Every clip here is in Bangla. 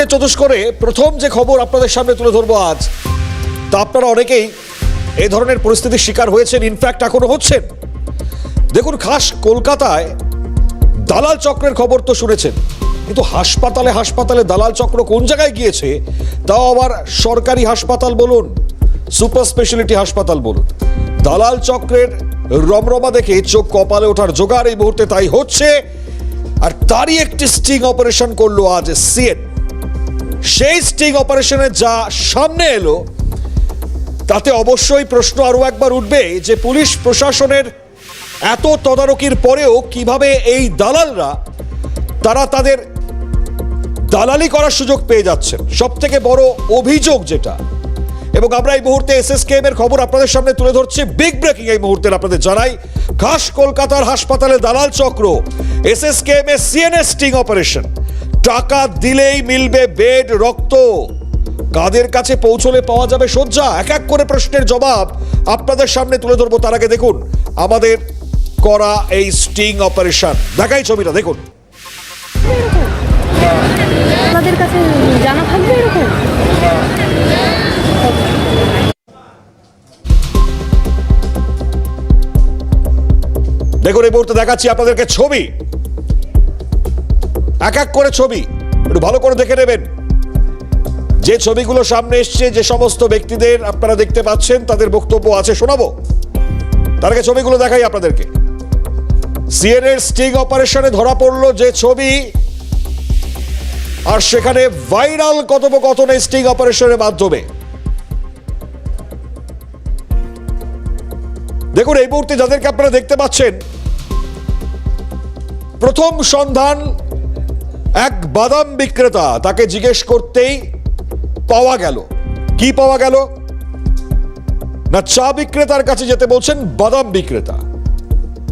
চতুষ্করে প্রথম যে খবর আপনাদের সামনে তুলে ধরবো আজ, তা আপনারা অনেকেই এই ধরনের পরিস্থিতির শিকার হয়েছেন ইনফ্যাক্ট এখনও হচ্ছেন। দেখুন, খাস কলকাতায় দালাল চক্রের খবর তো শুনেছেন, কিন্তু হাসপাতালে হাসপাতালে দালাল চক্র কোন জায়গায় গিয়েছে, তাও আবার সরকারি হাসপাতাল বলুন, সুপার স্পেশালিটি হাসপাতাল বলুন। দালাল চক্রের রমরমা দেখে চোখ কপালে ওঠার জোগাড় এই মুহূর্তে তাই হচ্ছে, আর তারই একটি স্টিং অপারেশন করল আজ সিএন সেই স্টিং অপারেশনে যা সামনে এলো, তাতে অবশ্যই প্রশ্ন আরও একবার উঠবে যে পুলিশ প্রশাসনের এত তদারকির পরেও কীভাবে এই দালালরা, তারা তাদের দালালি করার সুযোগ পেয়ে যাচ্ছেন। সব থেকে বড় অভিযোগ যেটা, এবং আমরা এই মুহূর্তে এসএসকেএম এর খবর আপনাদের সামনে তুলে ধরছি। বিগ ব্রেকিং এই মুহূর্তে আপনাদের জানাই, খাস কলকাতার হাসপাতালে দালাল চক্র, এসএসকেএম এর সিএনএস স্টিং অপারেশন টাকা দিলেই মিলবে বেড রক্ত। কাদের কাছে পৌঁছলে পাওয়া যাবে শয্যা? এক এক করে প্রশ্নের জবাব আপনাদের সামনে তুলে ধরবো। তার আগে দেখুন আমাদের করা এই স্টিং অপারেশন। দেখাই ছবিটা দেখুন। আপনাদের কাছে জানা থাকবে এরকম? দেখুন এই মুহূর্তে দেখাচ্ছি আপনাদেরকে ছবি। এক এক করে ছবি। একটু ভালো করে দেখে নেবেন। যে ছবিগুলো সামনে এসছে, যে সমস্ত ব্যক্তিদের আপনারা দেখতে পাচ্ছেন, তাদের বক্তব্য আছে, শোনাবো। তার আগে ছবিগুলো দেখাই আপনাদেরকে। সিএনএর স্টিং অপারেশনে ধরা পড়ল যে ছবি। আর সেখানে ভাইরাল কথোপকথন স্টিং অপারেশনের মাধ্যমে। দেখুন, এই মুহূর্তে যাদেরকে আপনারা দেখতে পাচ্ছেন, প্রথম সন্ধান এক বাদাম বিক্রেতা তাকে জিজ্ঞেস করতেই পাওয়া গেল। কি পাওয়া গেল? না, চা বিক্রেতার কাছে যেতে বলছেন বাদাম বিক্রেতা।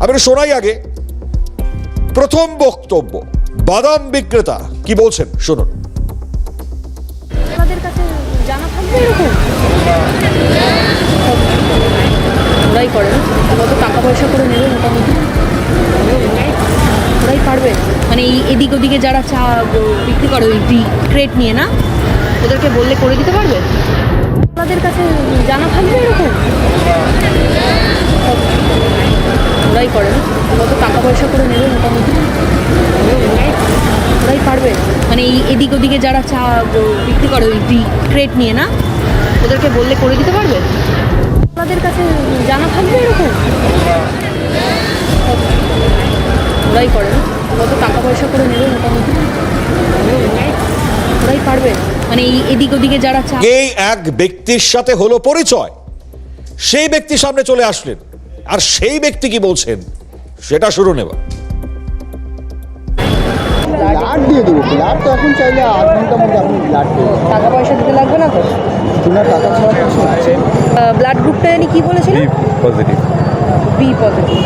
আমি শোনাই আগে। প্রথম বক্তব্য, বাদাম বিক্রেতা কি বলছেন? শুনুন। করে টাকা পয়সা করে নেবে মোটামুটি। ওরাই পারবে। মানে এই এদিক ওদিকে যারা চা বিক্রি করে, ওই ক্রেট নিয়ে না, ওদেরকে বললে করে দিতে পারবে? আপনাদের কাছে জানা থাকবে এরকম? ওরাই করে না। কত টাকা পয়সা করে নেবে মোটামুটি। ওরাই পারবে। মানে এই এদিক ওদিকে যারা চা বিক্রি করে, ওই ক্রেট নিয়ে না, ওদেরকে বললে করে দিতে পারবে? আপনাদের কাছে জানা থাকবে এরকম? ওরাই করে না। কত টাকা পয়সা করে নেবে মোটামুটি? ওরাই পারবে। মানে এই এদিক ওদিকে যারা এই এক ব্যক্তির সাথে হলো পরিচয়। সেই ব্যক্তি সামনে চলে আসলেন। আর সেই ব্যক্তি কি বলছেন সেটা শুরু নেবা ব্লাড দিয়ে দেবো। ব্লাড তো এখন চাইলে আধ ঘণ্টার মধ্যে আপনি ব্লাড পেয়ে যাবেন টাকা পয়সা দিতে লাগবে না তো? টাকা ছাড়া ব্লাড গ্রুপটা কি বলেছিলেন পজিটিভ বি পজিটিভ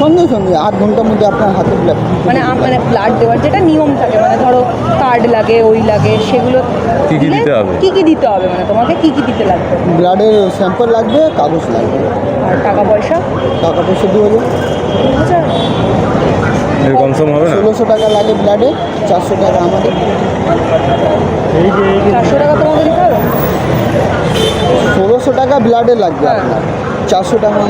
সঙ্গে সঙ্গে আধ ঘণ্টার মধ্যে আপনার হাতে ব্লাড মানে মানে ব্লাড দেওয়ার যেটা নিয়ম থাকে মানে ধরো কার্ড লাগে ওই লাগে সেগুলো কি কি দিতে হবে? কি কি দিতে হবে? মানে তোমাকে কি কি দিতে লাগবে? ব্লাডের স্যাম্পল লাগবে কাগজ লাগবে। আর টাকা পয়সা? টাকা পয়সা দু হাজার। আচ্ছা সম হবে না? ষোলোশো টাকা লাগে ব্লাডে চারশো টাকা আমাদের। চারশো টাকা হবে? ষোলোশো টাকা ব্লাডে লাগবে হ্যাঁ। আপনার। চারশো টাকা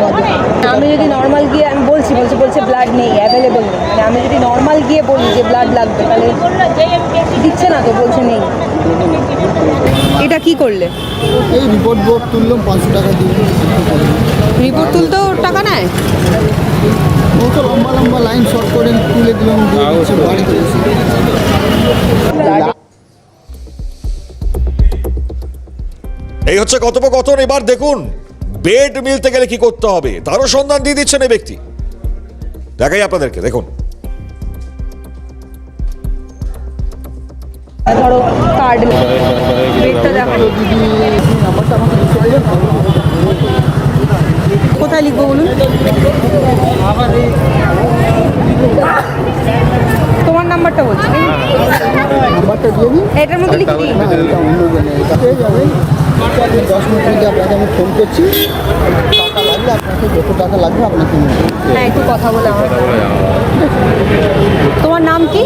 আমি যদি নর্মাল গিয়ে আমি বলছি বলছি বলছে ব্লাড নেই অ্যাভেলেবল নেই। মানে আমি যদি নর্মাল গিয়ে বলি যে ব্লাড লাগবে তাহলে দিচ্ছে না তো বলছে নেই। এটা কি করলে? এই রিপোর্ট বোর্ড তুললাম পাঁচশো টাকা দিয়ে। রিপোর্ট তুলতেও টাকা নেয়? ও তো লম্বা লম্বা লাইন শর্ট করে তুলে দিলাম বাড়িতে এই হচ্ছে কথোপকথন এবার দেখুন। বেড মিলতে গেলে কি করতে হবে তারও সন্ধান দিয়ে দিচ্ছেন এই ব্যক্তি দেখাই আপনাদেরকে দেখুন ধরো কার্ড কোথায় লিখব বলুন তোমার নাম্বারটা বলছি নাম্বারটা দিয়ে দিন এটার মধ্যে লিখে দিই আপনি দশ মিনিট মধ্যে আপনাকে আমি ফোন করছি। টাকা লাগলে আপনাকে যত টাকা লাগবে আপনাকে। হ্যাঁ একটু কথা বলে আমার তোমার নাম কি?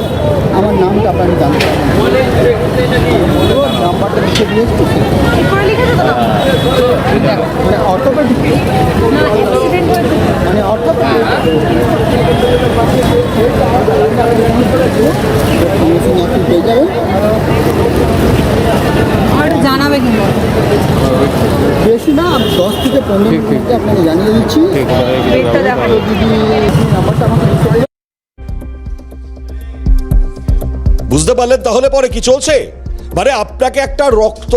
আমার নামটা আপনাকে জানতে নাম্বারটা লিখে নাম? মানে হয়েছে। মানে অর্থোপেডিক আপনি পেয়ে যাবেন আমার একটু জানাবে কিন্তু বেশি না দশ থেকে পনেরো মিনিট আপনাকে জানিয়ে দিচ্ছি। নাম্বারটা আমাকে বুঝতে পারলেন তাহলে পরে কি চলছে? মানে আপনাকে একটা রক্ত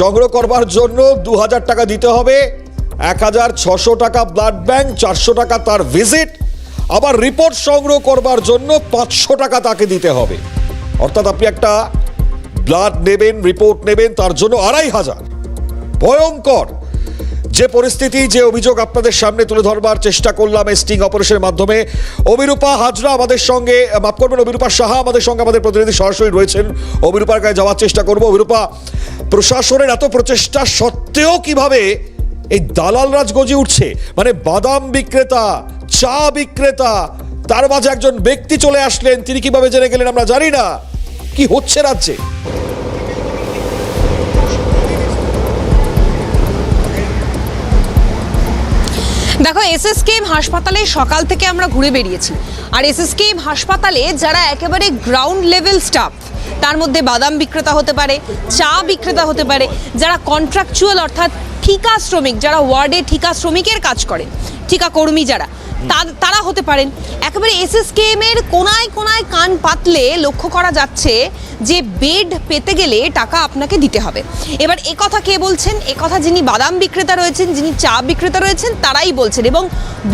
সংগ্রহ করবার জন্য দু হাজার টাকা দিতে হবে এক হাজার ছশো টাকা ব্লাড ব্যাংক চারশো টাকা তার ভিজিট আবার রিপোর্ট সংগ্রহ করবার জন্য পাঁচশো টাকা তাকে দিতে হবে। অর্থাৎ আপনি একটা ব্লাড নেবেন রিপোর্ট নেবেন তার জন্য আড়াই হাজার। ভয়ঙ্কর। যে পরিস্থিতি, যে অভিযোগ আপনাদের সামনে তুলে ধরবার চেষ্টা করলাম স্টিং অপারেশনের মাধ্যমে। অবিরূপা হাজরা আমাদের সঙ্গে, মাফ করবেন, অবিরূপা সাহা আমাদের সঙ্গে আমাদের প্রতিনিধি সরাসরি রয়েছেন। অবিরূপার কাছে যাওয়ার চেষ্টা করব। অবিরূপা, প্রশাসনের এত প্রচেষ্টা সত্ত্বেও কীভাবে এই দালাল রাজ গজি উঠছে? মানে বাদাম বিক্রেতা, চা বিক্রেতা, তার মাঝে একজন ব্যক্তি চলে আসলেন, তিনি কীভাবে জেনে গেলেন আমরা জানি না। কি হচ্ছে রাজ্যে? দেখো এসএসকেএম হাসপাতালে সকাল থেকে আমরা ঘুরে বেরিয়েছি। আর এসএসকেএম হাসপাতালে যারা একেবারে গ্রাউন্ড লেভেল স্টাফ তার মধ্যে বাদাম বিক্রেতা হতে পারে, চা বিক্রেতা হতে পারে, যারা কন্ট্রাকচুয়াল অর্থাৎ ঠিকা শ্রমিক যারা ওয়ার্ডে ঠিকা শ্রমিকের কাজ করে ঠিকা কর্মী যারা তারা হতে পারেন। একেবারে এসএসকেএম এর কোনায় কোনায় কান পাতলে লক্ষ্য করা যাচ্ছে যে বেড পেতে গেলে টাকা আপনাকে দিতে হবে। এবার এ কথা কে বলছেন? এ কথা যিনি বাদাম বিক্রেতা রয়েছেন, যিনি চা বিক্রেতা রয়েছেন, তারাই বলছেন এবং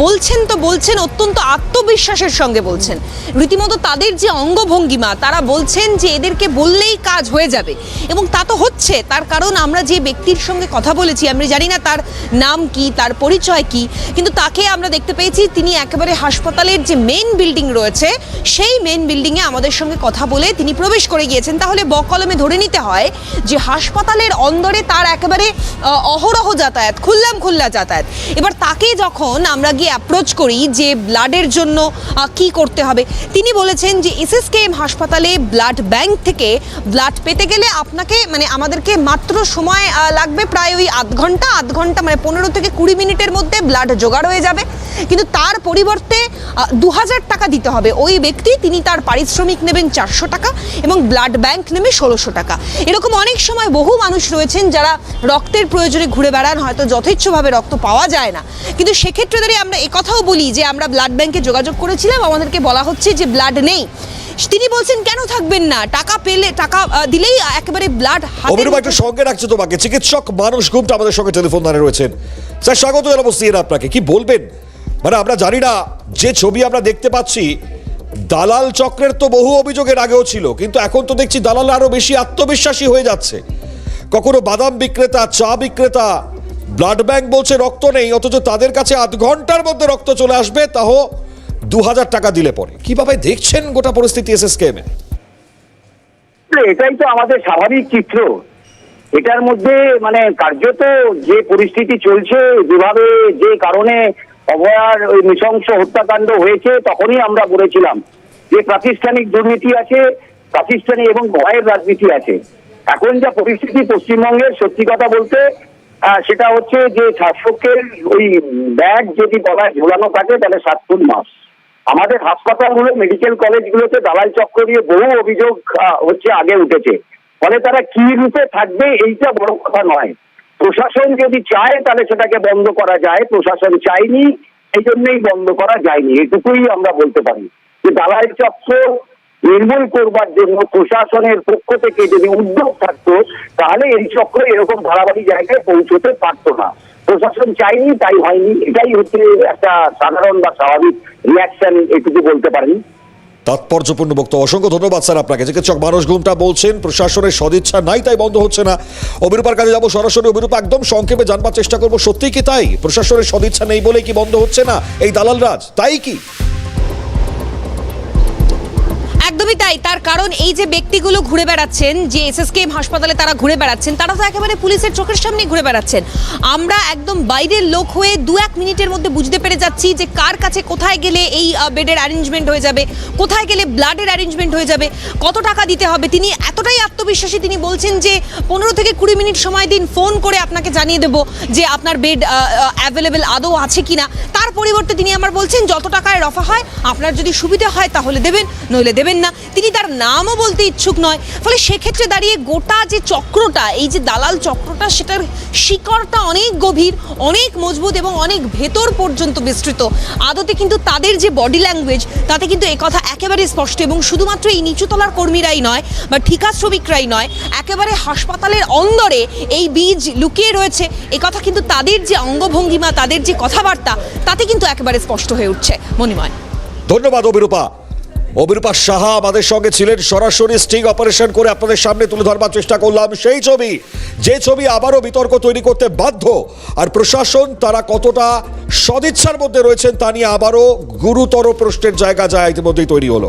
বলছেন তো বলছেন, অত্যন্ত আত্মবিশ্বাসের সঙ্গে বলছেন। রীতিমতো তাদের যে অঙ্গভঙ্গিমা, তারা বলছেন যে এদেরকে বললেই কাজ হয়ে যাবে এবং তা তো হচ্ছে। তার কারণ আমরা যে ব্যক্তির সঙ্গে কথা বলেছি, আমরা জানি না তার নাম কি, তার পরিচয় কি, কিন্তু তাকে আমরা দেখতে পেয়েছি। তিনি একেবারে হাসপাতালের যে মেন বিল্ডিং রয়েছে, সেই মেইন বিল্ডিংয়ে আমাদের সঙ্গে কথা বলে তিনি প্রবেশ করে গিয়েছেন। তাহলে বকলমে ধরে নিতে হয় যে হাসপাতালের অন্দরে তার একেবারে অহরহ যাতায়াত, খুললাম খুল্লা যাতায়াত। এবার তাকে যখন আমরা গিয়ে অ্যাপ্রোচ করি যে ব্লাডের জন্য কি করতে হবে, তিনি বলেছেন যে এসএসকেএম হাসপাতালে ব্লাড ব্যাংক থেকে ব্লাড পেতে গেলে আপনাকে মানে আমাদেরকে মাত্র সময় লাগবে প্রায় ওই আধ ঘণ্টা আধ ঘণ্টা মানে পনেরো থেকে কুড়ি মিনিটের মধ্যে ব্লাড জোগাড় হয়ে যাবে। কিন্তু তার পরিবর্তে দু হাজার টাকা দিতে হবে। ওই ব্যক্তি, তিনি তার পারিশ্রমিক নেবেন চারশো টাকা এবং ব্লাড ব্যাংক নেবে ষোলোশো টাকা। এরকম অনেক সময় বহু মানুষ রয়েছেন যারা রক্তের প্রয়োজনে ঘুরে বেড়ান, হয়তো যথেচ্ছভাবে রক্ত পাওয়া যায় না। কিন্তু সেক্ষেত্রে দাঁড়িয়ে আমরা একথাও বলি যে, আমরা ব্লাড ব্যাংকে যোগাযোগ করেছিলাম, আমাদেরকে বলা হচ্ছে যে, ব্লাড নেই। তিনি বলছেন কেন থাকবেন না? টাকা পেলে টাকা দিলেই একেবারে ব্লাড অভিরূপ একটু সঙ্গে রাখছে তোমাকে। চিকিৎসক মানুষ গুপ্তা আমাদের সঙ্গে টেলিফোন দাঁড়িয়ে রয়েছেন। স্যার স্বাগত জানাব সিএন আপনাকে। কি বলবেন? মানে আমরা জানি না যে ছবি আমরা দেখতে পাচ্ছি দালাল চক্রের তো বহু অভিযোগের আগেও ছিল কিন্তু এখন তো দেখছি দালাল আরও বেশি আত্মবিশ্বাসী হয়ে যাচ্ছে। কখনো বাদাম বিক্রেতা চা বিক্রেতা ব্লাড ব্যাংক বলছে রক্ত নেই অথচ তাদের কাছে আধ ঘণ্টার মধ্যে রক্ত চলে আসবে তাও দু হাজার টাকা দিলে পরে। কীভাবে দেখছেন গোটা পরিস্থিতি এস এস এর এটাই তো আমাদের স্বাভাবিক চিত্র। এটার মধ্যে মানে কার্যত যে পরিস্থিতি চলছে, যেভাবে যে কারণে অভয়ার ওই নৃশংস হত্যাকাণ্ড হয়েছে, তখনই আমরা বলেছিলাম যে প্রাতিষ্ঠানিক দুর্নীতি আছে, প্রাতিষ্ঠানিক এবং ভয়ের রাজনীতি আছে। এখন যা পরিস্থিতি পশ্চিমবঙ্গের, সত্যি কথা বলতে সেটা হচ্ছে যে শাসকের ওই ব্যাগ যদি গলায় ঝোলানো থাকে, তাহলে সাত ফুট মাস আমাদের হাসপাতালগুলো মেডিকেল কলেজগুলোতে দালাল চক্র দিয়ে বহু অভিযোগ হচ্ছে আগে উঠেছে। ফলে তারা কি রূপে থাকবে এইটা বড় কথা নয়। প্রশাসন যদি চায়, তাহলে সেটাকে বন্ধ করা যায়। প্রশাসন চায়নি এই জন্যই বন্ধ করা যায়নি। এটুকুই আমরা বলতে পারি। যে দালাল চক্র নির্মূল করবার জন্য প্রশাসনের পক্ষ থেকে যদি উদ্যোগ থাকতো, তাহলে এই চক্র এরকম ধারাবাহিক জায়গায় পৌঁছতে পারতো না। প্রশাসন চাইনি, তাই হয়নি। এটাই হচ্ছে একটা সাধারণ বা স্বাভাবিক রিয়াকশন এটুকু বলতে পারেন তাৎপর্যপূর্ণ বক্তব্য। অসংখ্য ধন্যবাদ স্যার আপনাকে। চিকিৎসক মানুষ ঘুমটা বলছেন, প্রশাসনের সদিচ্ছা নাই, তাই বন্ধ হচ্ছে না। অভিরূপার কাছে যাব সরাসরি। অভিরূপা একদম সংক্ষেপে জানবার চেষ্টা করব। সত্যি কি তাই? প্রশাসনের সদিচ্ছা নেই বলে কি বন্ধ হচ্ছে না? এই দালাল রাজ তাই কি? একদমই তাই। তার কারণ এই যে ব্যক্তিগুলো ঘুরে বেড়াচ্ছেন, যে এসএসকেএম হাসপাতালে তারা ঘুরে বেড়াচ্ছেন, তারা তো একেবারে পুলিশের চোখের সামনে ঘুরে বেড়াচ্ছেন। আমরা একদম বাইরের লোক হয়ে দু এক মিনিটের মধ্যে বুঝতে পেরে যাচ্ছি যে কার কাছে কোথায় গেলে এই বেডের অ্যারেঞ্জমেন্ট হয়ে যাবে, কোথায় গেলে ব্লাডের অ্যারেঞ্জমেন্ট হয়ে যাবে, কত টাকা দিতে হবে। তিনি এতটাই আত্মবিশ্বাসী, তিনি বলছেন যে পনেরো থেকে কুড়ি মিনিট সময় দিন ফোন করে আপনাকে জানিয়ে দেবো যে আপনার বেড অ্যাভেলেবেল আদৌ আছে কিনা। তার পরিবর্তে তিনি আমার বলছেন, যত টাকায় রফা হয়, আপনার যদি সুবিধা হয় তাহলে দেবেন, নইলে দেবেন না। তিনি তার নামও বলতে ইচ্ছুক নয়। ফলে সেক্ষেত্রে দাঁড়িয়ে গোটা যে চক্রটা, এই যে দালাল চক্রটা, সেটার শিকড়টা অনেক গভীর, অনেক মজবুত এবং অনেক ভেতর পর্যন্ত বিস্তৃত। আদতে কিন্তু তাদের যে বডি ল্যাঙ্গুয়েজ তাতে কিন্তু একথা একেবারে স্পষ্ট এবং শুধুমাত্র এই নিচুতলার কর্মীরাই নয় বা ঠিকা শ্রমিকরাই নয়, একেবারে হাসপাতালের অন্দরে এই বীজ লুকিয়ে রয়েছে। একথা কিন্তু তাদের যে অঙ্গভঙ্গিমা, তাদের যে কথাবার্তা, তাতে কিন্তু একেবারে স্পষ্ট হয়ে উঠছে। মণিময়। ধন্যবাদ অভিরূপা। অভিরূপা সাহা আমাদের সঙ্গে ছিলেন। সরাসরি স্টিং অপারেশন করে আপনাদের সামনে তুলে ধরবার চেষ্টা করলাম। সেই ছবি, যে ছবি আবারও বিতর্ক তৈরি করতে বাধ্য, আর প্রশাসন তারা কতটা সদিচ্ছার মধ্যে রয়েছেন তা নিয়ে আবারও গুরুতর প্রশ্নের জায়গা যা ইতিমধ্যেই তৈরি হলো।